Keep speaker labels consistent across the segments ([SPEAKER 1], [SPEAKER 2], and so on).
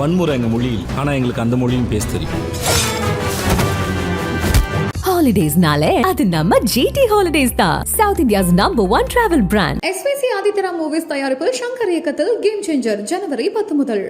[SPEAKER 1] வன்முறை எங்கள் மொழியில். ஆனால் எங்களுக்கு அந்த மொழியும் பேச தெரியும்.
[SPEAKER 2] ஹாலிடேஸ்னாலே அது நம்ம ஜிடி ஹாலிடேஸ் தான். South India's number one travel brand
[SPEAKER 3] SVC ஆதித்யரா movies தயாரிப்பில் சங்கர் இயக்கத்தில் கேம் சேஞ்சர் ஜனவரி பத்து முதல்.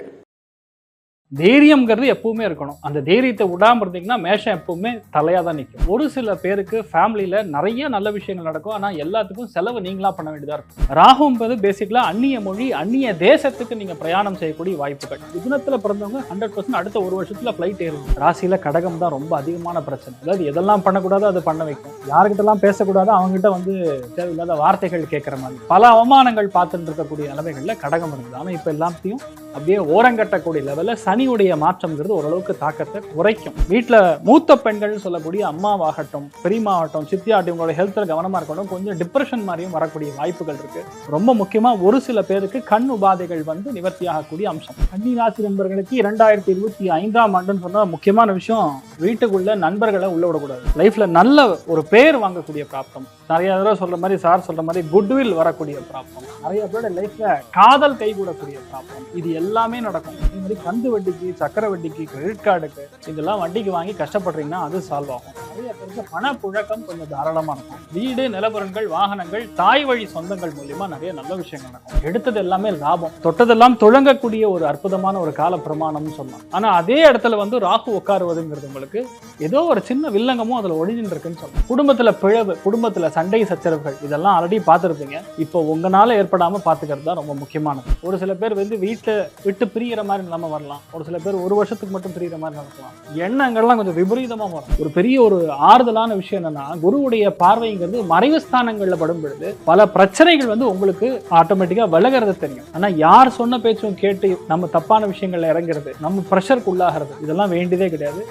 [SPEAKER 4] தைரியம்ங்கிறது எப்பவுமே இருக்கணும். அந்த தைரியத்தை விடாமல் இருந்தீங்கன்னா மேஷம் எப்பவுமே தலையாக தான் நிற்கும் ஒரு சில பேருக்கு ஃபேமிலியில் நிறைய நல்ல விஷயங்கள் நடக்கும். ஆனால் எல்லாத்துக்கும் செலவு நீங்களாக பண்ண வேண்டியதாக இருக்கும். ராகு பேசிக்கலாக அந்நிய மொழி அந்நிய தேசத்துக்கு நீங்கள் பிரயாணம் செய்யக்கூடிய வாய்ப்புகள். மிதுனத்தில் பிறந்தவங்க ஹண்ட்ரட் பர்சன்ட் அடுத்த ஒரு வருஷத்தில் ஃப்ளைட் ஏறும். ராசியில் கடகம் தான் ரொம்ப அதிகமான பிரச்சனை. அதாவது எதெல்லாம் பண்ணக்கூடாதோ அதை பண்ண வைக்கும். யாருக்கிட்டலாம் பேசக்கூடாதோ அவங்ககிட்ட வந்து தேவையில்லாத வார்த்தைகள் கேட்குற மாதிரி. பல அவமானங்கள் பார்த்துட்டு இருக்கக்கூடிய நிலைமைகளில் கடகம் இருக்குது. ஆனால் இப்போ எல்லாத்தையும் அப்படியே ஓரங்கட்டக்கூடிய லெவலில் சனி பணியுடைய மாற்றம்ங்கிறது ஓரளவுக்கு தாக்கத்தை குறைக்கும். வீட்டில் மூத்த பெண்கள் சொல்லக்கூடிய அம்மாவாகட்டும் பெரியம்மாவட்டும் சித்தியாட்டி உங்களோட ஹெல்த்தில் கவனமாக இருக்கட்டும் கொஞ்சம் டிப்ரெஷன் மாதிரியும் வரக்கூடிய வாய்ப்புகள் இருக்கு. ரொம்ப முக்கியமாக ஒரு சில பேருக்கு கண் உபாதைகள் வந்து நிவர்த்தியாகக்கூடிய அம்சம். கன்னி ராசி நண்பர்களுக்கு இரண்டாயிரத்தி இருபத்தி ஐந்தாம் ஆண்டுன்னு சொன்னால் முக்கியமான விஷயம் வீட்டுக்குள்ள நண்பர்களை உள்ள விடக்கூடாது. லைஃப்ல நல்ல ஒரு பேர் வாங்கக்கூடிய பிராப்தம். நிறைய தடவை சொல்ற மாதிரி சார் சொல்ற மாதிரி குட்வில் வரக்கூடிய பிராப்தம். நிறைய பேரோட லைஃப்ல காதல் கைகூடக்கூடிய பிராப்தம். இது எல்லாமே நடக்கும். அதே மாதிரி கந்து வட்டி வட்டிக்கு சக்கர வட்டிக்கு கிரெடிட் கார்டுக்கு இதெல்லாம் வட்டிக்கு வாங்கி கஷ்டப்படுறீங்கன்னா அது சால்வ் ஆகும். நிறைய பேருக்கு பணப்புழக்கம் கொஞ்சம் தாராளமாக இருக்கும். வீடு நிலபுரங்கள் வாகனங்கள் தாய் வழி சொந்தங்கள் மூலியமா நிறைய நல்ல விஷயங்கள் நடக்கும். எடுத்தது எல்லாமே லாபம். தொட்டதெல்லாம் துழங்கக்கூடிய ஒரு அற்புதமான ஒரு கால பிரமாணம்னு சொல்லலாம். ஆனா அதே இடத்துல வந்து ராகு உட்காருவதுங்கிறது உங்களுக்கு ஏதோ ஒரு சின்ன வில்லங்கமும் அதில் ஒளிஞ்சுட்டு இருக்குன்னு சொல்லலாம். குடும்பத்தில் பிழவு குடும்பத்தில் சண்டை சச்சரவுகள் இதெல்லாம் ஆல்ரெடி பார்த்துருப்பீங்க. இப்போ உங்களால ஏற்படாம பார்த்துக்கிறது தான் ரொம்ப முக்கியமானது. ஒரு சில பேர் வந்து வீட்டை விட்டு பிரிகிற மாதிரி நிலைமை வரலாம். ஒரு சில பேர் ஒரு வருஷத்துக்கு மட்டும் தெரியுற மாதிரி நடக்கலாம் எண்ணங்கள்லாம் கொஞ்சம் விபரீதமாக வரும் ஒரு பெரிய ஒரு ஆறுதலான விஷயம் என்னன்னா குருவுடைய பார்வைங்கிறது மறைவு ஸ்தானங்கள்ல படும் பொழுது பல பிரச்சனைகள் வந்து உங்களுக்கு ஆட்டோமேட்டிக்கா விலகிறது தெரியும். ஆனா யார் சொன்ன பேச்சும் கேட்டு நம்ம தப்பான விஷயங்கள்ல இறங்குறது நம்ம ப்ரெஷருக்கு உள்ளாகிறது இதெல்லாம் வேண்டியதே கிடையாது.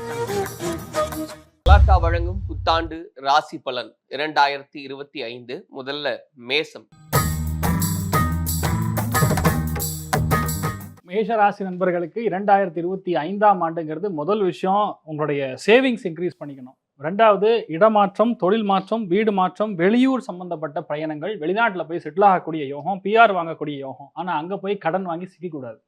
[SPEAKER 5] கலாக்கா வழங்கும் புத்தாண்டு ராசி பலன் இரண்டாயிரத்தி இருபத்தி ஐந்து முதல்ல மேசம்.
[SPEAKER 4] மேஷராசி நண்பர்களுக்கு இரண்டாயிரத்தி இருபத்தி ஐந்தாம் ஆண்டுங்கிறது முதல் விஷயம் உங்களுடைய சேவிங்ஸ் இன்க்ரீஸ் பண்ணிக்கணும். ரெண்டாவது இடமாற்றம் தொழில் மாற்றம் வீடு மாற்றம் வெளியூர் சம்பந்தப்பட்ட பயணங்கள் வெளிநாட்டில் போய் செட்டில் ஆகக்கூடிய யோகம் பிஆர் வாங்கக்கூடிய யோகம். ஆனால் அங்கே போய் கடன் வாங்கி சிக்கக்கூடாது.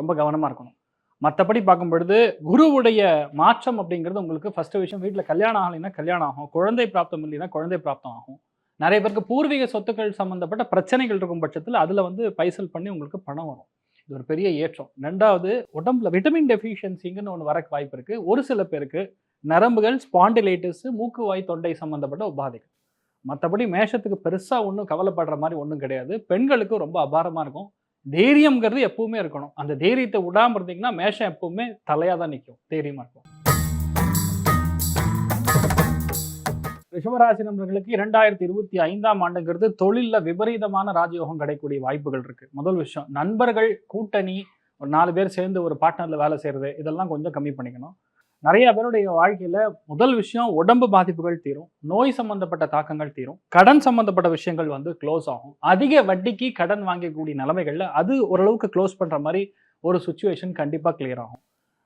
[SPEAKER 4] ரொம்ப கவனமாக இருக்கணும். மற்றபடி பார்க்கும் பொழுது குருவுடைய மாற்றம் அப்படிங்கிறது உங்களுக்கு ஃபஸ்ட்டு விஷயம். வீட்டில் கல்யாணம் ஆகலைன்னா கல்யாணம் ஆகும். குழந்தை பிராப்தம் இல்லைன்னா குழந்தை பிராப்தம் ஆகும். நிறைய பேருக்கு பூர்வீக சொத்துக்கள் சம்மந்தப்பட்ட பிரச்சனைகள் இருக்கும் பட்சத்தில் அதில் வந்து பைசல் பண்ணி உங்களுக்கு பணம் வரும். இது ஒரு பெரிய ஏற்றம். ரெண்டாவது உடம்புல விட்டமின் டெஃபிஷியன்சிங்கன்னு ஒன்று வரக்கு வாய்ப்பு இருக்குது ஒரு சில பேருக்கு நரம்புகள் ஸ்பாண்டிலைட்டிஸ் மூக்கு வாய் தொண்டை சம்மந்தப்பட்ட உபாதைகள். மற்றபடி மேஷத்துக்கு பெருசாக ஒன்றும் கவலைப்படுற மாதிரி ஒன்றும் கிடையாது. பெண்களுக்கு ரொம்ப அபாரமாக இருக்கும். தைரியம்ங்கிறது எப்பவுமே இருக்கணும். அந்த தைரியத்தை விடாமல் இருந்தீங்கன்னா மேஷம் எப்பவுமே தலையாக தான் நிற்கும் தைரியமாக இருக்கும் ரிஷபராசி நண்பர்களுக்கு இரண்டாயிரத்தி இருபத்தி ஐந்தாம் ஆண்டுங்கிறது தொழிலில் விபரீதமான ராஜயோகம் கிடைக்கக்கூடிய வாய்ப்புகள் இருக்குது முதல் விஷயம் நண்பர்கள் கூட்டணி ஒரு நாலு பேர் சேர்ந்து ஒரு பார்ட்னரில் வேலை செய்கிறது இதெல்லாம் கொஞ்சம் கம்மி பண்ணிக்கணும். நிறைய பேருடைய வாழ்க்கையில் முதல் விஷயம் உடம்பு பாதிப்புகள் தீரும் நோய் சம்பந்தப்பட்ட தாக்கங்கள் தீரும் கடன் சம்பந்தப்பட்ட விஷயங்கள் வந்து க்ளோஸ் ஆகும். அதிக வட்டிக்கு கடன் வாங்கக்கூடிய நிலைமைகளில் அது ஓரளவுக்கு க்ளோஸ் பண்ணுற மாதிரி ஒரு சுச்சுவேஷன் கண்டிப்பாக கிளியர் ஆகும்.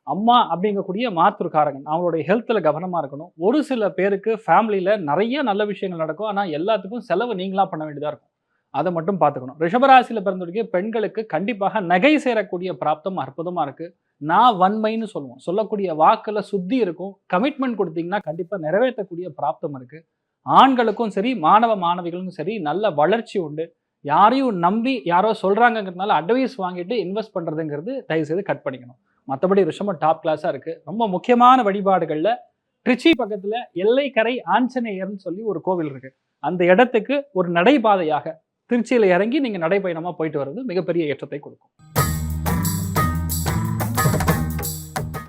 [SPEAKER 4] அம்மா அப்படிங்கக்கூடிய மாத்திருக்காரகன். அவங்களுடைய ஹெல்த்தில் கவனமாக இருக்கணும். ஒரு சில பேருக்கு ஃபேமிலியில் நிறைய நல்ல விஷயங்கள் நடக்கும். ஆனால் எல்லாத்துக்கும் செலவு நீங்களாக பண்ண வேண்டியதாக இருக்கும். அதை மட்டும் பார்த்துக்கணும். ரிஷபராசியில் பிறந்தவருக்கு பெண்களுக்கு கண்டிப்பாக நகை சேரக்கூடிய பிராப்தம் அற்புதமாக இருக்குது நான் வன்மைன்னு சொல்லுவோம். சொல்லக்கூடிய வாக்கில் சுத்தி இருக்கும். கமிட்மெண்ட் கொடுத்தீங்கன்னா கண்டிப்பாக நிறைவேற்றக்கூடிய பிராப்தம் இருக்குது ஆண்களுக்கும் சரி மாணவ மாணவிகளுக்கும் சரி நல்ல வளர்ச்சி உண்டு. யாரையும் நம்பி யாரோ சொல்கிறாங்கங்கிறதுனால அட்வைஸ் வாங்கிட்டு இன்வெஸ்ட் பண்ணுறதுங்கிறது தயவுசெய்து கட் பண்ணிக்கணும். மற்றபடி ரிஷபம் டாப் கிளாஸாக இருக்குது ரொம்ப முக்கியமான வழிபாடுகளில் திருச்சி பக்கத்தில் எல்லைக்கரை ஆஞ்சநேயர்னு சொல்லி ஒரு கோவில் இருக்குது அந்த இடத்துக்கு ஒரு நடைபாதையாக திருச்சியில் இறங்கி நீங்கள் நடைபயணமாக போயிட்டு வர்றது மிகப்பெரிய ஏற்றத்தை கொடுக்கும்.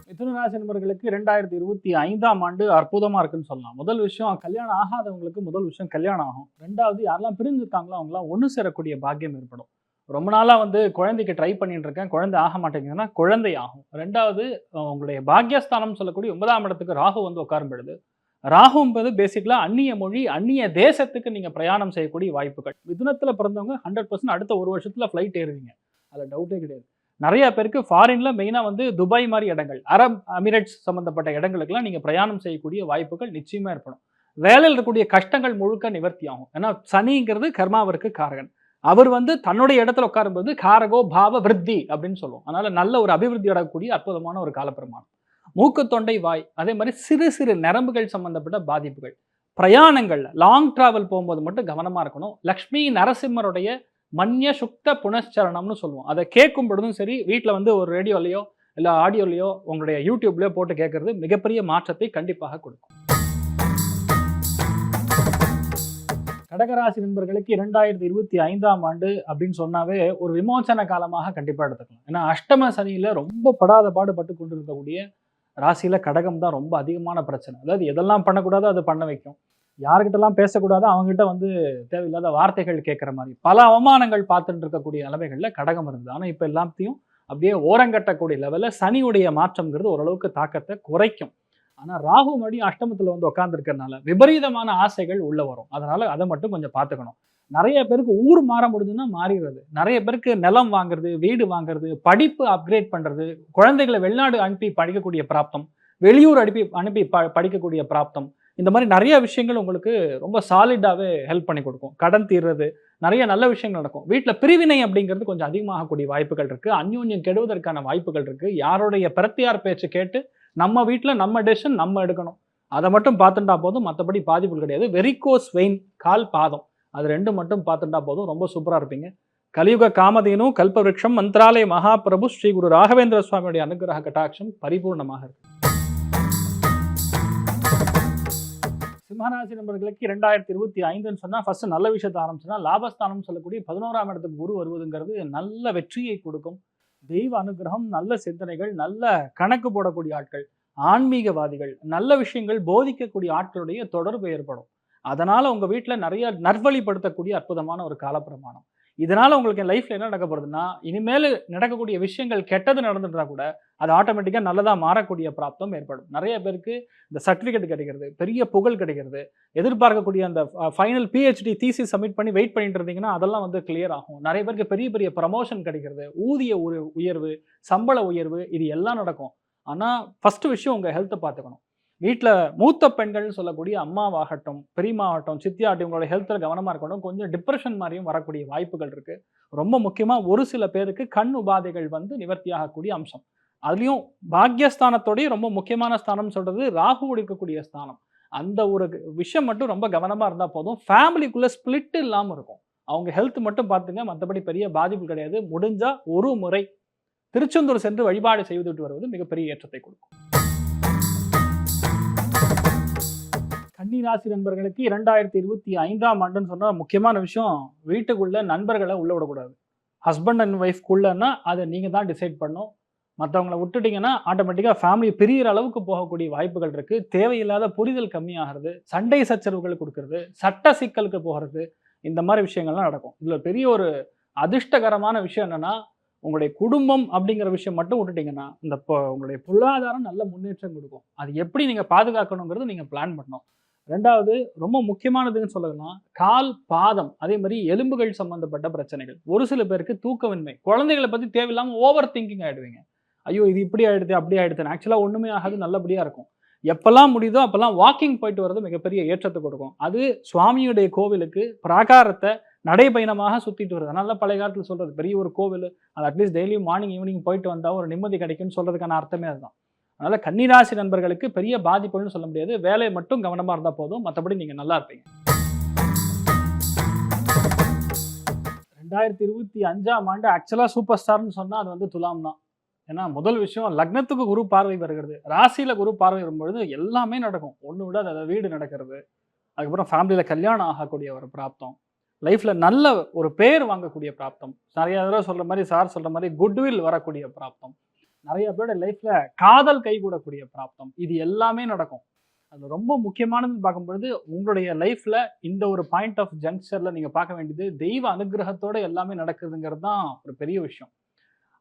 [SPEAKER 4] மிதுனராசி நண்பர்களுக்கு இரண்டாயிரத்தி இருபத்தி ஐந்தாம் ஆண்டு அற்புதமாக இருக்குன்னு சொல்லலாம். முதல் விஷயம் கல்யாணம் ஆகாதவங்களுக்கு முதல் விஷயம் கல்யாணம் ஆகும். ரெண்டாவது யாரெல்லாம் பிரிஞ்சிருக்காங்களோ அவங்களாம் ஒன்று சேரக்கூடிய பாக்கியம் ஏற்படும். ரொம்ப நாளாக வந்து குழந்தைக்கு ட்ரை பண்ணிட்டு இருக்கேன் குழந்தை ஆக மாட்டேங்குதுன்னா குழந்தை ஆகும். ரெண்டாவது உங்களுடைய பாக்யஸ்தானம் சொல்லக்கூடிய ஒன்பதாம் இடத்துக்கு ராகு வந்து உட்காரும் பொழுது ராகு பேசிக்கலாக அந்நிய மொழி அந்நிய தேசத்துக்கு நீங்கள் பிரயாணம் செய்யக்கூடிய வாய்ப்புகள். மிதுனத்தில் பிறந்தவங்க ஹண்ட்ரட் பர்சன்ட் அடுத்த ஒரு வருஷத்தில் ஃப்ளைட் ஏறுவீங்க. அதில் டவுட்டே கிடையாது. நிறைய பேருக்கு ஃபாரின்ல மெயினாக வந்து துபாய் மாதிரி இடங்கள் அரப் அமிரேட்ஸ் சம்மந்தப்பட்ட இடங்களுக்கெல்லாம் நீங்கள் பிரயாணம் செய்யக்கூடிய வாய்ப்புகள் நிச்சயமாக ஏற்படும். வேலையில் இருக்கக்கூடிய கஷ்டங்கள் முழுக்க நிவர்த்தி ஆகும். ஏன்னா சனிங்கிறது கர்மாவிற்கு காரகன். அவர் வந்து தன்னுடைய இடத்துல உட்காரும்போது காரகோ பாவ விருத்தி அப்படின்னு சொல்லுவோம். அதனால நல்ல ஒரு அபிவிருத்தி அடையக்கூடிய அற்புதமான ஒரு காலப்பிரமாணம். மூக்கு தொண்டை வாய் அதே மாதிரி சிறு சிறு நரம்புகள் சம்பந்தப்பட்ட பாதிப்புகள். பிரயாணங்கள்ல லாங் டிராவல் போகும்போது மட்டும் கவனமா இருக்கணும். லக்ஷ்மி நரசிம்மருடைய மன்ய சுக்த புனஸ்சரணம்னு சொல்லுவோம். அதை கேட்கும் பொழுதும் சரி வீட்டில் வந்து ஒரு ரேடியோலையோ இல்லை ஆடியோலையோ உங்களுடைய யூடியூப்லையோ போட்டு கேட்கறது மிகப்பெரிய மாற்றத்தை கண்டிப்பாக கொடுக்கும். கடகராசி நண்பர்களுக்கு இரண்டாயிரத்தி இருபத்தி ஐந்தாம் ஆண்டு அப்படின்னு சொன்னாவே ஒரு விமோசன காலமாக கண்டிப்பாக எடுத்துக்கலாம். ஏன்னா அஷ்டம சனியில் ரொம்ப படாத பாடுபட்டு கொண்டு இருக்கக்கூடிய ராசியில் கடகம் தான் ரொம்ப அதிகமான பிரச்சனை. அதாவது எதெல்லாம் பண்ணக்கூடாதோ அதை பண்ண வைக்கும். யாருக்கிட்டலாம் பேசக்கூடாதோ அவங்ககிட்ட வந்து தேவையில்லாத வார்த்தைகள் கேட்குற மாதிரி. பல அவமானங்கள் பார்த்துட்டு இருக்கக்கூடிய நிலைமைகளில் கடகம் இருந்தது. ஆனால் இப்போ எல்லாத்தையும் அப்படியே ஓரங்கட்டக்கூடிய லெவலில் சனியுடைய மாற்றம்ங்கிறது ஓரளவுக்கு தாக்கத்தை குறைக்கும். ஆனால் ராகு மறுபடியும் அஷ்டமத்தில் வந்து உட்காந்துருக்கறனால விபரீதமான ஆசைகள் உள்ளே வரும். அதனால் அதை மட்டும் கொஞ்சம் பார்த்துக்கணும். நிறைய பேருக்கு ஊர் மாற முடிஞ்சுன்னா மாறிடுறது. நிறைய பேருக்கு நிலம் வாங்குறது வீடு வாங்குறது படிப்பு அப்கிரேட் பண்ணுறது குழந்தைகளை வெளிநாடு அனுப்பி படிக்கக்கூடிய பிராப்தம் வெளியூர் அனுப்பி அனுப்பி ப படிக்கக்கூடிய பிராப்தம். இந்த மாதிரி நிறைய விஷயங்கள் உங்களுக்கு ரொம்ப சாலிடாகவே ஹெல்ப் பண்ணி கொடுக்கும். கடன் தீர்றது நிறைய நல்ல விஷயங்கள் நடக்கும். வீட்டில் பிரிவினை அப்படிங்கிறது கொஞ்சம் அதிகமாகக்கூடிய வாய்ப்புகள் இருக்குது அந்யோன்யம் கெடுவதற்கான வாய்ப்புகள் இருக்குது யாருடைய பிரத்தியார் பேச்சு கேட்டு நம்ம வீட்டில் நம்ம டெசிஷன் நம்ம எடுக்கணும். அதை மட்டும் பார்த்துட்டா போதும் மற்றபடி பாதிப்புகள் கிடையாது. வெரிகோஸ் வெயின் கால் பாதம். அது ரெண்டும் மட்டும் பார்த்துட்டா போதும். ரொம்ப சூப்பராக இருப்பீங்க. கலியுக காமதேனு கல்பவருஷம் மந்திராலய மகாபிரபு ஸ்ரீ குரு ராகவேந்திர சுவாமியுடைய அனுகிரக கட்டாட்சம் பரிபூர்ணமாக இருக்கு. சிம்மராசி நண்பர்களுக்கு இரண்டாயிரத்தி இருபத்தி ஐந்துன்னு சொன்னால் ஃபர்ஸ்ட் நல்ல விஷயத்தை ஆரம்பிச்சுன்னா லாபஸ்தானம் சொல்லக்கூடிய பதினோராம் இடத்துக்கு குரு வருவதுங்கிறது நல்ல வெற்றியை கொடுக்கும். தெய்வ அனுகிரகம் நல்ல சிந்தனைகள் நல்ல கணக்கு போடக்கூடிய ஆட்கள் ஆன்மீகவாதிகள் நல்ல விஷயங்கள் போதிக்கக்கூடிய ஆட்களுடைய தொடர்பு ஏற்படும். அதனால் உங்கள் வீட்டில் நிறைய நற்வழிப்படுத்தக்கூடிய அற்புதமான ஒரு காலப்பிரமாணம். இதனால் உங்களுக்கு லைஃப்பில் என்ன நடக்க போகிறதுன்னா இனிமேல் நடக்கக்கூடிய விஷயங்கள் கெட்டது நடந்துட்டா கூட அது ஆட்டோமேட்டிக்காக நல்லதாக மாறக்கூடிய பிராப்தம் ஏற்படும். நிறைய பேருக்கு இந்த சர்டிஃபிகேட் கிடைக்கிறது பெரிய புகழ் கிடைக்கிறது. எதிர்பார்க்கக்கூடிய அந்த ஃபைனல் பிஹெச்டி தீசி சப்மிட் பண்ணி வெயிட் பண்ணிட்டு இருந்தீங்கன்னா அதெல்லாம் வந்து கிளியர் ஆகும். நிறைய பேருக்கு பெரிய பெரிய ப்ரமோஷன் கிடைக்கிறது ஊதிய உயர்வு சம்பள உயர்வு இது எல்லாம் நடக்கும். ஆனால் ஃபஸ்ட்டு விஷயம் உங்கள் ஹெல்த்தை பார்த்துக்கணும். வீட்டில் மூத்த பெண்கள்னு சொல்லக்கூடிய அம்மாவாகட்டும் பெரியம்மாவாகட்டும் சித்தியாட்டும் உங்களோட ஹெல்த்தில் கவனமாக இருக்கணும். கொஞ்சம் டிப்ரெஷன் மாதிரியும் வரக்கூடிய வாய்ப்புகள் இருக்குது ரொம்ப முக்கியமாக ஒரு சில பேருக்கு கண் உபாதைகள் வந்து நிவர்த்தியாகக்கூடிய அம்சம். அதுலேயும் பாக்யஸ்தானத்தோடய ரொம்ப முக்கியமான ஸ்தானம் சொல்கிறது ராகு இருக்கக்கூடிய ஸ்தானம். அந்த ஒரு விஷயம் மட்டும் ரொம்ப கவனமாக இருந்தால் போதும். ஃபேமிலிக்குள்ளே ஸ்பிளிட் இல்லாமல் இருக்கும். அவங்க ஹெல்த் மட்டும் பார்த்துங்க மற்றபடி பெரிய பாதிப்பு கிடையாது. முடிஞ்சால் ஒரு முறை திருச்செந்தூர் சென்று வழிபாடு செய்துவிட்டு வருவது மிகப்பெரிய ஏற்றத்தை கொடுக்கும். கன்னிராசி நண்பர்களுக்கு இரண்டாயிரத்தி இருபத்தி ஐந்தாம் ஆண்டுன்னு சொன்னால் முக்கியமான விஷயம் வீட்டுக்குள்ளே நண்பர்களை உள்ள விடக்கூடாது. ஹஸ்பண்ட் அண்ட் ஒய்ஃப்குள்ளன்னா அதை நீங்கள் தான் டிசைட் பண்ணும் மற்றவங்கள விட்டுட்டிங்கன்னா ஆட்டோமேட்டிக்காக ஃபேமிலி பெரியற அளவுக்கு போகக்கூடிய வாய்ப்புகள் இருக்குது தேவையில்லாத புரிதல் கம்மியாகிறது சண்டை சச்சரவுகள் கொடுக்கறது சட்ட சிக்கலுக்கு போகிறது இந்த மாதிரி விஷயங்கள்லாம் நடக்கும். இதில் பெரிய ஒரு அதிர்ஷ்டகரமான விஷயம் என்னென்னா உங்களுடைய குடும்பம் அப்படிங்கிற விஷயம் மட்டும் விட்டுட்டிங்கன்னா இந்த உங்களுடைய பொருளாதாரம் நல்ல முன்னேற்றம் கொடுக்கும். அது எப்படி நீங்கள் பாதுகாக்கணுங்கிறது நீங்கள் பிளான் பண்ணணும். ரெண்டாவது ரொம்ப முக்கியமானதுன்னு சொல்லலாம் கால் பாதம் அதே மாதிரி எலும்புகள் சம்பந்தப்பட்ட பிரச்சனைகள். ஒரு சில பேருக்கு தூக்கமின்மை. குழந்தைகளை பற்றி தேவையில்லாமல் ஓவர் திங்கிங் ஆகிடுவீங்க ஐயோ இது இப்படி ஆகிடுது அப்படி ஆகிடுதுன்னு ஆக்சுவலாக ஒன்றுமே ஆகாது நல்லபடியாக இருக்கும். எப்பெல்லாம் முடியுதோ அப்பெல்லாம் வாக்கிங் போயிட்டு வர்றது மிகப்பெரிய ஏற்றத்தை கொடுக்கும். அது சுவாமியுடைய கோவிலுக்கு பிராகாரத்தை நடைபயணமாக சுற்றிட்டு வருது. அதனால பழைய காலத்தில் சொல்கிறது பெரிய ஒரு கோவில் அது அட்லீஸ்ட் டெய்லியும் மார்னிங் ஈவினிங் போயிட்டு வந்தால் ஒரு நிம்மதி கிடைக்கும்னு சொல்கிறதுக்கான அர்த்தமே அதுதான். அதனால் கன்னிராசி நண்பர்களுக்கு பெரிய பாதிப்புன்னு சொல்ல முடியாது. வேலை மட்டும் கவனமாக இருந்தால் போதும். மற்றபடி நீங்கள் நல்லா இருப்பீங்க. ரெண்டாயிரத்தி இருபத்தி அஞ்சாம் ஆண்டு ஆக்சுவலாக சூப்பர் ஸ்டார்னு சொன்னால் அது வந்து துலாம் தான். ஏன்னா முதல் விஷயம் லக்னத்துக்கு குரு பார்வை வருகிறது. ராசியில் குரு பார்வை வரும்பொழுது எல்லாமே நடக்கும். ஒன்று விட அதை வீடு நடக்கிறது. அதுக்கப்புறம் ஃபேமிலியில் கல்யாணம் ஆகக்கூடிய ஒரு பிராப்தம். லைஃப்பில் நல்ல ஒரு பேர் வாங்கக்கூடிய பிராப்தம். நிறைய தடவை சொல்கிற மாதிரி சார் சொல்கிற மாதிரி குட்வில் வரக்கூடிய பிராப்தம். நிறைய பேரோட லைஃப்ல காதல் கைகூடக்கூடிய பிராப்தம். இது எல்லாமே நடக்கும். அது ரொம்ப முக்கியமானதுன்னு பார்க்கும்பொழுது உங்களுடைய லைஃப்ல இந்த ஒரு பாயிண்ட் ஆஃப் ஜங்ஷர்ல நீங்க பார்க்க வேண்டியது தெய்வ அனுகிரகத்தோட எல்லாமே நடக்குதுங்கிறது தான் ஒரு பெரிய விஷயம்.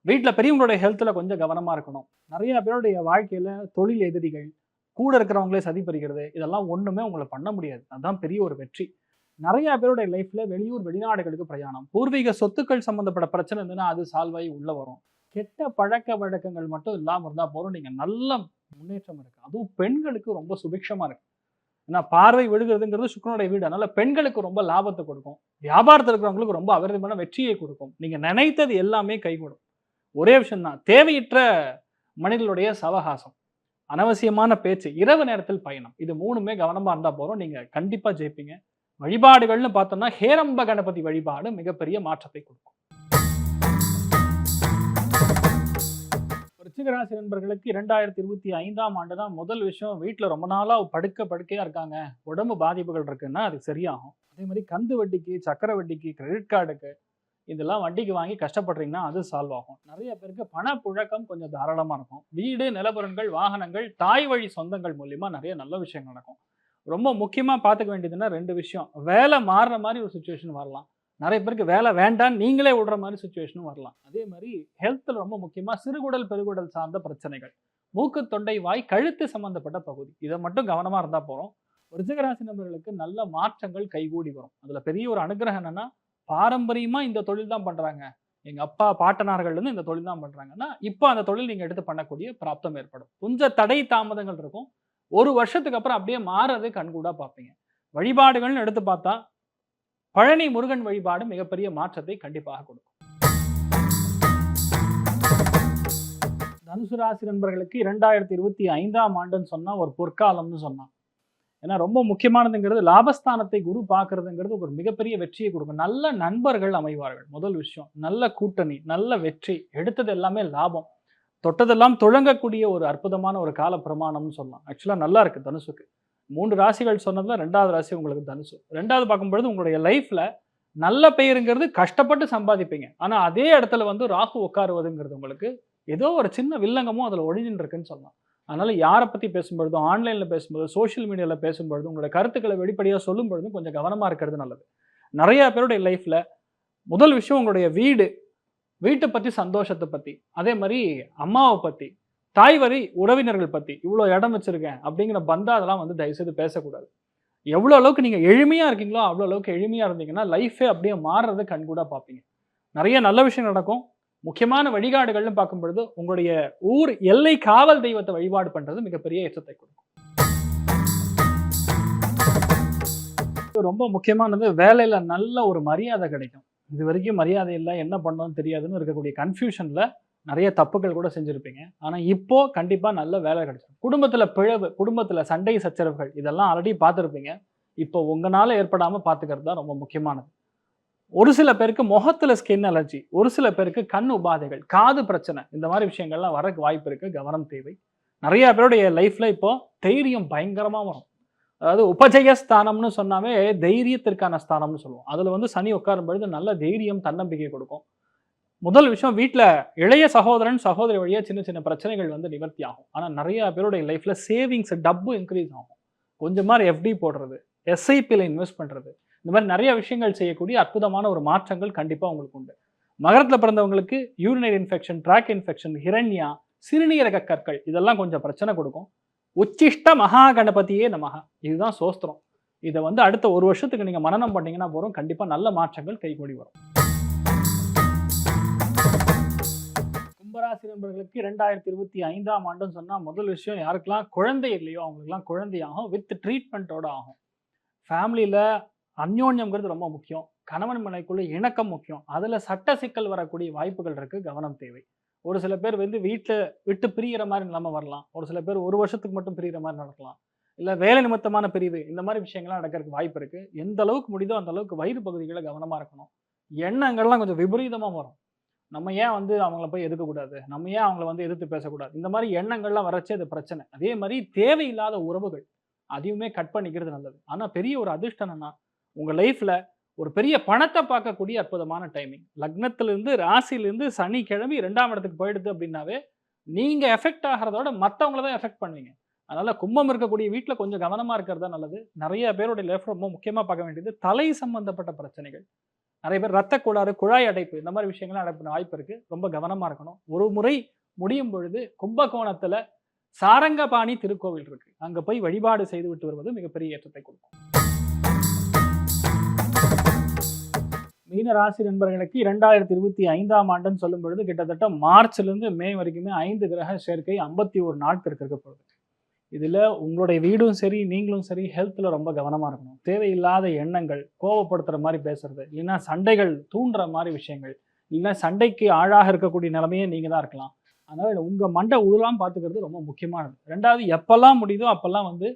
[SPEAKER 4] வீட்டில் பெரியவங்களுடைய ஹெல்த்தில் கொஞ்சம் கவனமாக இருக்கணும். நிறைய பேருடைய வாழ்க்கையில் தொழில் எதிரிகள் கூட இருக்கிறவங்களே சதி பறிக்கிறது இதெல்லாம் ஒன்றுமே உங்களை பண்ண முடியாது. அதுதான் பெரிய ஒரு வெற்றி. நிறைய பேருடைய லைஃப்பில் வெளியூர் வெளிநாடுகளுக்கு பிரயாணம். பூர்வீக சொத்துக்கள் சம்மந்தப்பட்ட பிரச்சனை இருந்ததுன்னா அது சால்வாகி உள்ளே வரும். கெட்ட பழக்க வழக்கங்கள் மட்டும் இல்லாமல் இருந்தால் போதும். நீங்கள் நல்ல முன்னேற்றம் இருக்குது அதுவும் பெண்களுக்கு ரொம்ப சுபிக்ஷமாக இருக்குது ஏன்னா பார்வை விழுகிறதுங்கிறது சுக்கரனுடைய வீடு. அதனால் பெண்களுக்கு ரொம்ப லாபத்தை கொடுக்கும். வியாபாரத்தில் இருக்கிறவங்களுக்கு ரொம்ப அபரிதமான வெற்றியை கொடுக்கும். நீங்கள் நினைத்தது எல்லாமே கைகூடும். ஒரே விஷயம் தான் தேவையற்ற மனிதர்களுடைய சவகாசம். அனவசியமான பேச்சு. இரவு நேரத்தில் பயணம். இது மூணுமே கவனமாக இருந்தால் போகிறோம் நீங்கள் கண்டிப்பாக ஜெயிப்பீங்க. வழிபாடுகள்னு பார்த்தோம்னா ஹேரம்ப கணபதி வழிபாடு மிகப்பெரிய மாற்றத்தை கொடுக்கும். ரிச்சிகராசி நண்பர்களுக்கு இரண்டாயிரத்தி இருபத்தி ஐந்தாம் ஆண்டு தான் முதல் விஷயம். வீட்டில் ரொம்ப நாளாக படுக்க படுக்கையாக இருக்காங்க. உடம்பு பாதிப்புகள் இருக்குன்னா அது சரியாகும். அதே மாதிரி கந்து வட்டிக்கு சக்கரை வட்டிக்கு கிரெடிட் கார்டுக்கு இதெல்லாம் வட்டிக்கு வாங்கி கஷ்டப்படுறீங்கன்னா அது சால்வ் ஆகும். நிறைய பேருக்கு பணப்புழக்கம் கொஞ்சம் தாராளமாக இருக்கும். வீடு நிலபுரங்கள் வாகனங்கள் தாய் வழி சொந்தங்கள் மூலியமா நிறைய நல்ல விஷயங்கள் நடக்கும். ரொம்ப முக்கியமாக பார்த்துக்க வேண்டியதுன்னா ரெண்டு விஷயம். வேலை மாறுற மாதிரி ஒரு சுச்சுவேஷன் வரலாம். நிறைய பேருக்கு வேலை வேண்டாம் நீங்களே விடுற மாதிரி சுச்சுவேஷனும் வரலாம். அதே மாதிரி ஹெல்த்தில் ரொம்ப முக்கியமாக சிறுகுடல் பெருகுடல் சார்ந்த பிரச்சனைகள். மூக்கு தொண்டை வாய் கழுத்து சம்பந்தப்பட்ட பகுதி. இதை மட்டும் கவனமாக இருந்தால் போகிறோம் விருச்சகராசி நபர்களுக்கு நல்ல மாற்றங்கள் கைகூடி வரும். அதில் பெரிய ஒரு அனுகிரகம் என்னன்னா பாரம்பரியமாக இந்த தொழில் தான் பண்ணுறாங்க எங்கள் அப்பா பாட்டனார்கள்லேருந்து இந்த தொழில் தான் பண்ணுறாங்கன்னா இப்போ அந்த தொழில் நீங்கள் எடுத்து பண்ணக்கூடிய பிராப்தம் ஏற்படும். கொஞ்சம் தடை தாமதங்கள் இருக்கும். ஒரு வருஷத்துக்கு அப்புறம் அப்படியே மாறுறது கண்கூடாக பார்ப்பீங்க. வழிபாடுகள்னு எடுத்து பார்த்தா பழனி முருகன் வழிபாடு மிகப்பெரிய மாற்றத்தை கண்டிப்பாக கொடுக்கும். தனுசு ராசி நண்பர்களுக்கு இரண்டாயிரத்தி இருபத்தி ஐந்தாம் ஆண்டுன்னு சொன்னா ஒரு பொற்காலம்னு சொன்னான் ஏன்னா ரொம்ப முக்கியமானதுங்கிறது லாபஸ்தானத்தை குரு பார்க்கறதுங்கிறது ஒரு மிகப்பெரிய வெற்றியை கொடுக்கும். நல்ல நண்பர்கள் அமைவார்கள். முதல் விஷயம் நல்ல கூட்டணி நல்ல வெற்றி. எடுத்தது எல்லாமே லாபம். தொட்டதெல்லாம் துழங்கக்கூடிய ஒரு அற்புதமான ஒரு கால பிரமாணம்னு சொல்லலாம் ஆக்சுவலாக நல்லா இருக்கு தனுசுக்கு. மூன்று ராசிகள் சொன்னதில் ரெண்டாவது ராசி உங்களுக்கு தனுசு. ரெண்டாவது பார்க்கும்பொழுது உங்களுடைய லைஃப்பில் நல்ல பெயருங்கிறது கஷ்டப்பட்டு சம்பாதிப்பீங்க. ஆனால் அதே இடத்துல வந்து ராகு உட்காருவதுங்கிறது உங்களுக்கு ஏதோ ஒரு சின்ன வில்லங்கமும் அதில் ஒழிஞ்சுன்னு இருக்குன்னு சொல்லலாம். அதனால் யாரை பற்றி பேசும்பொழுதும் ஆன்லைனில் பேசும்போது சோஷியல் மீடியாவில் பேசும்பொழுது உங்களோட கருத்துக்களை வெளிப்படையாக சொல்லும் பொழுதும் கொஞ்சம் கவனமாக இருக்கிறது நல்லது. நிறையா பேருடைய லைஃப்பில் முதல் விஷயம் உங்களுடைய வீடு வீட்டை பற்றி சந்தோஷத்தை பற்றி அதே மாதிரி அம்மாவை பற்றி தாய் வரி உறவினர்கள் பத்தி இவ்வளோ இடம் வச்சிருக்கேன் அப்படிங்கிற பந்தா அதெல்லாம் வந்து தயவுசெய்து பேசக்கூடாது. எவ்வளோ அளவுக்கு நீங்கள் எளிமையாக இருக்கீங்களோ அவ்வளோ அளவுக்கு எளிமையாக இருந்தீங்கன்னா லைஃபே அப்படியே மாறுறது கண்கூடாக பார்ப்பீங்க. நிறைய நல்ல விஷயம் நடக்கும். முக்கியமான வழிகாடுகள்னு பார்க்கும் பொழுது உங்களுடைய ஊர் எல்லை காவல் தெய்வத்தை வழிபாடு பண்ணுறது மிகப்பெரிய ஏற்றத்தை கொடுக்கும். ரொம்ப முக்கியமானது வேலையில் நல்ல ஒரு மரியாதை கிடைக்கும். இது வரைக்கும் மரியாதை இல்லை என்ன பண்ணணும்னு தெரியாதுன்னு இருக்கக்கூடிய கன்ஃபியூஷனில் நிறைய தப்புகள் கூட செஞ்சுருப்பீங்க. ஆனால் இப்போ கண்டிப்பாக நல்ல வேலை கிடைச்சிடும் குடும்பத்தில் பிழவு குடும்பத்தில் சண்டை சச்சரவுகள் இதெல்லாம் ஆல்ரெடி பார்த்துருப்பீங்க. இப்போ உங்களால் ஏற்படாமல் பார்த்துக்கிறது தான் ரொம்ப முக்கியமானது. ஒரு சில பேருக்கு முகத்தில் ஸ்கின் அலர்ஜி ஒரு சில பேருக்கு கண் உபாதைகள் காது பிரச்சனை இந்த மாதிரி விஷயங்கள்லாம் வரக்கு வாய்ப்பு இருக்குது கவனம் தேவை. நிறைய பேருடைய லைஃப்பில் இப்போது தைரியம் பயங்கரமாக வரும். அதாவது உபஜய ஸ்தானம்னு சொன்னாவே தைரியத்திற்கான ஸ்தானம்னு சொல்லுவோம். அதில் வந்து சனி உட்காரும் பொழுது நல்ல தைரியம் தன்னம்பிக்கை கொடுக்கும். முதல் விஷயம் வீட்டில் இளைய சகோதரன் சகோதரி வழியாக சின்ன சின்ன பிரச்சனைகள் வந்து நிவர்த்தி ஆகும். ஆனால் நிறைய பேருடைய லைஃப்பில் சேவிங்ஸ் டப்பு இன்க்ரீஸ் ஆகும். கொஞ்சம் மாதிரி எஃப்டி போடுறது எஸ்ஐபியில் இன்வெஸ்ட் பண்ணுறது இந்த மாதிரி நிறைய விஷயங்கள் செய்யக்கூடிய அற்புதமான ஒரு மாற்றங்கள் கண்டிப்பாக உங்களுக்கு உண்டு. மகரத்தில் பிறந்தவங்களுக்கு urinary infection tract infection hernia சிறுநீரக கற்கள் இதெல்லாம் கொஞ்சம் பிரச்சனை கொடுக்கும். உச்சிஷ்ட மகா கணபதியே நமக. இதுதான் சோஸ்திரம். இதை வந்து அடுத்த ஒரு வருஷத்துக்கு நீங்கள் மனநம் பண்ணீங்கன்னா போகிறோம் கண்டிப்பாக நல்ல மாற்றங்கள் கைகூடி வரும். கும்பராசி நண்பர்களுக்கு இரண்டாயிரத்தி இருபத்தி ஐந்தாம் ஆண்டுன்னு சொன்னால் முதல் விஷயம் யாருக்கெல்லாம் குழந்தை இல்லையோ அவங்களுக்குலாம் குழந்தையாகும் வித் ட்ரீட்மெண்ட்டோட ஆகும். ஃபேமிலியில் அந்யோன்யம்ங்கிறது ரொம்ப முக்கியம். கணவன் மனைக்குள்ள இணக்கம் முக்கியம். அதில் சட்ட சிக்கல் வரக்கூடிய வாய்ப்புகள் இருக்குது கவனம் தேவை. ஒரு சில பேர் வந்து வீட்டில் விட்டு பிரியிற மாதிரி நிலைமை வரலாம். ஒரு சில பேர் ஒரு வருஷத்துக்கு மட்டும் பிரியிற மாதிரி நடக்கலாம் இல்லை வேலை நிமித்தமான பிரிவு இந்த மாதிரி விஷயங்கள்லாம் நடக்கிறதுக்கு வாய்ப்பு இருக்குது எந்த அளவுக்கு முடியுதோ அந்த அளவுக்கு வயிறு பகுதிகளை கவனமாக இருக்கணும். எண்ணங்கள்லாம் கொஞ்சம் விபரீதமாக வரும். நம்ம ஏன் வந்து அவங்கள போய் எதுக்கக்கூடாது நம்ம ஏன் அவங்கள வந்து எதிர்த்து பேசக்கூடாது? இந்த மாதிரி எண்ணங்கள்லாம் வரச்சே அது பிரச்சனை. அதே மாதிரி தேவையில்லாத உறவுகள் அதையுமே கட் பண்ணிக்கிறது நல்லது. ஆனால் பெரிய ஒரு அதிர்ஷ்டம் என்னன்னா உங்கள் லைஃப்பில் ஒரு பெரிய பணத்தை பார்க்கக்கூடிய அற்புதமான டைமிங் லக்னத்திலிருந்து ராசியிலிருந்து சனி கிழமை ரெண்டாம் இடத்துக்கு போயிடுது அப்படின்னாவே நீங்கள் எஃபெக்ட் ஆகிறதோட மற்றவங்கள தான் எஃபெக்ட் பண்ணுவீங்க. அதனால் கும்பம் இருக்கக்கூடிய வீட்டில் கொஞ்சம் கவனமாக இருக்கிறது தான் நல்லது. நிறைய பேருடைய லைஃப் ரொம்ப முக்கியமாக பார்க்க வேண்டியது தலை சம்பந்தப்பட்ட பிரச்சனைகள். நிறைய பேர் ரத்த கோளாறு குழாய் அடைப்பு இந்த மாதிரி விஷயங்கள்லாம் நடப்பின வாய்ப்பு இருக்கு. ரொம்ப கவனமா இருக்கணும். ஒரு முறை முடியும் பொழுது கும்பகோணத்துல சாரங்கபாணி திருக்கோவில் இருக்கு. அங்க போய் வழிபாடு செய்து விட்டு வருவது மிகப்பெரிய ஏற்றத்தை கொடுக்கும். மீன ராசி நண்பர்களுக்கு இரண்டாயிரத்தி இருபத்தி ஐந்தாம் ஆண்டுன்னு சொல்லும் பொழுது கிட்டத்தட்ட மார்ச்ல இருந்து மே வரைக்குமே ஐந்து கிரக சேர்க்கை ஐம்பத்தி ஒரு நாட்களுக்கு இருக்க போகுது. இதில் உங்களுடைய வீடும் சரி நீங்களும் சரி ஹெல்த்தில் ரொம்ப கவனமாக இருக்கணும். தேவையில்லாத எண்ணங்கள் கோவப்படுத்துகிற மாதிரி பேசுறது இல்லைன்னா சண்டைகள் தூண்டுற மாதிரி விஷயங்கள் இல்லைன்னா சண்டைக்கு ஆழாக இருக்கக்கூடிய நிலைமையே நீங்கள் தான் இருக்கலாம். அதனால் உங்கள் மண்டை உருளாம் பார்த்துக்கிறது ரொம்ப முக்கியமானது. ரெண்டாவது எப்பெல்லாம் முடியுதோ அப்போல்லாம் வந்து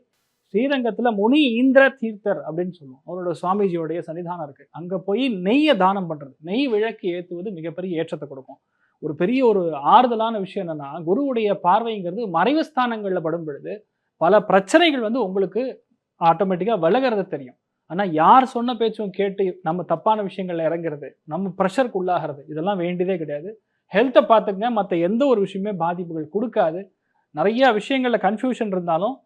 [SPEAKER 4] ஸ்ரீரங்கத்தில் முனி இந்திர தீர்த்தர் அப்படின்னு சொல்லுவோம். அவரோட சுவாமிஜியோடைய சன்னிதானம் இருக்குது அங்கே போய் நெய்யை தானம் பண்ணுறது நெய் விளக்கு ஏற்றுவது மிகப்பெரிய ஏற்றத்தை கொடுக்கும். ஒரு பெரிய ஒரு ஆறுதலான விஷயம் என்னன்னா குருவுடைய பார்வைங்கிறது மறைவு ஸ்தானங்களில் படும் பொழுது பல பிரச்சனைகள் வந்து உங்களுக்கு ஆட்டோமேட்டிக்காக விலகிறது தெரியும். ஆனால் யார் சொன்ன பேச்சும் கேட்டு நம்ம தப்பான விஷயங்களில் இறங்குறது நம்ம ப்ரெஷருக்கு உள்ளாகிறது இதெல்லாம் வேண்டியதே கிடையாது. ஹெல்த்தை பார்த்துங்க மற்ற எந்த ஒரு விஷயமே பாதிப்புகள் கொடுக்காது. நிறையா விஷயங்களில் கன்ஃபியூஷன் இருந்தாலும்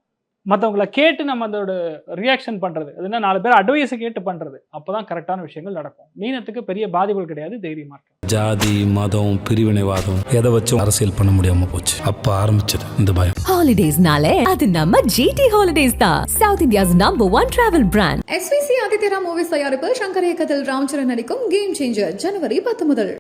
[SPEAKER 4] மற்றவங்கள கேட்டு நம்ம அதோட ரியாக்ஷன் பண்ணுறது அதுனா நாலு பேர் அட்வைஸை கேட்டு பண்ணுறது அப்போ தான் கரெக்டான விஷயங்கள் நடக்கும். மீனத்துக்கு பெரிய பாதிப்புகள் கிடையாது தைரியமாக இருக்கும்
[SPEAKER 1] ஜாதி மதம் பிரிவினைவாதம் எதை வச்சும் அரசியல் பண்ண முடியாம போச்சு. அப்ப ஆரம்பிச்சது இந்த பயம்.
[SPEAKER 2] ஹாலிடேஸ்னாலே அது நம்ம ஜிடி ஹாலிடேஸ் தான். South India's number one travel brand
[SPEAKER 3] SVC ஆதித்யரா movies தயாரிப்பில் சங்கர் இயக்கத்தில் ராம்சரண் நடிக்கும் கேம் சேஞ்சர் ஜனவரி பத்து முதல்.